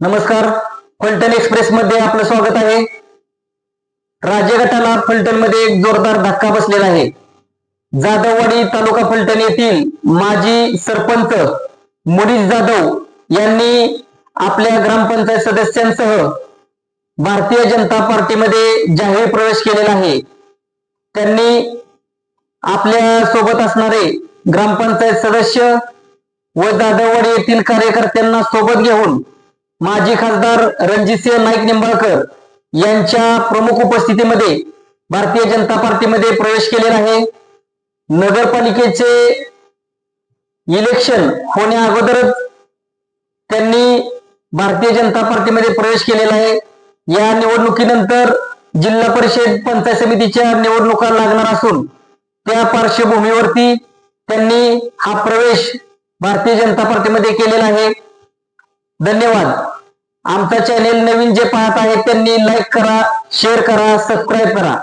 नमस्कार फलटण एक्सप्रेस मध्ये आपलं स्वागत आहे. राज्य गटाला फलटणमध्ये एक जोरदार धक्का बसलेला आहे. जाधववाडी तालुका फलटण येथील माजी सरपंच मुनीष जाधव यांनी आपल्या ग्रामपंचायत सदस्यांसह भारतीय जनता पार्टीमध्ये जाहीर प्रवेश केलेला आहे. त्यांनी आपल्यासोबत असणारे ग्रामपंचायत सदस्य व जाधववाडी येथील कार्यकर्त्यांना सोबत घेऊन माजी खासदार रणजितसिंह नाईक निंबाळकर यांच्या प्रमुख उपस्थितीमध्ये भारतीय जनता पार्टीमध्ये प्रवेश केलेला आहे. नगरपालिकेचे इलेक्शन होण्या अगोदरच त्यांनी भारतीय जनता पार्टीमध्ये प्रवेश केलेला आहे. या निवडणुकीनंतर जिल्हा परिषद पंचायत समितीच्या निवडणुका लागणार असून त्या पार्श्वभूमीवरती त्यांनी हा प्रवेश भारतीय जनता पार्टीमध्ये केलेला आहे. धन्यवाद. आमचा चॅनेल नवीन जे पाहत आहेत त्यांनी लाईक करा शेअर करा सबस्क्राईब करा.